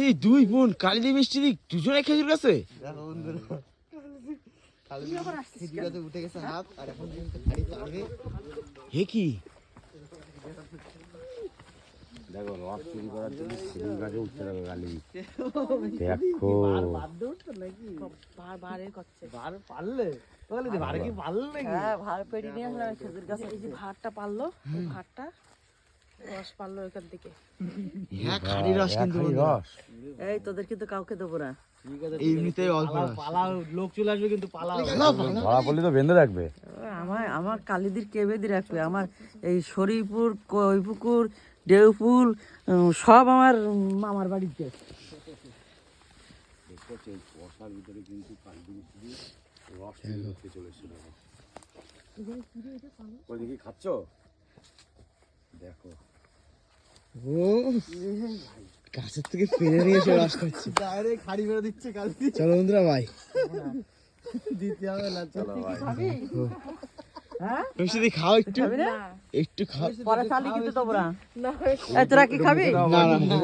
এই দুই বোন কালিদি মিষ্টি দি দুজনে খেজুর গাছে? দেখো বন্ধুরা খেজুর গাছে উঠে গেছে হাত আর এখন কিন্তু গাড়ি চালাবে হে কি? দেখো রস চুরি করার জন্য সিঁড়ি গাছে উঠতে হবে গালি দেখো। ভার ভারে করছে। বার পারলে? বলে যে কি পারলে নাকি? হ্যাঁ ভার পেড়ি নিয়ে আসলাম খেজুর গাছে এই যে ভারটা পারল ভারটা রস পারল এখান থেকে। হ্যাঁ খাড়ি রস কিন্তু খালি রস। এই তোদের কিন্তু কাউকে দেবো না। এমনিতেই অল্প রস। পালাও লোক চলে আসবে কিন্তু পালাও। ধরা পড়লে তো বেঁধে রাখবে। আমার আমার কালিদির কে বেঁধে রাখবে আমার এই শরীপুর কৈপুকুর দেউপুর উম, সব আমার মামার বাড়িতে। ভিতরে কিন্তু রস চলেছিল। ওই দেখি খাচ্ছ? দেখো। ও গাছের থেকে পেরে নিয়ে এসে রস খাচ্ছে ডাইরেক্ট খাড়ি মেরে দিচ্ছে কাল চলো বন্ধুরা ভাই দিতে হবে না চলো হ্যাঁ? মিষ্টি খাও একটু। একটু খাও। পরে চালি কিন্তু না তোরা কি খাবি? না না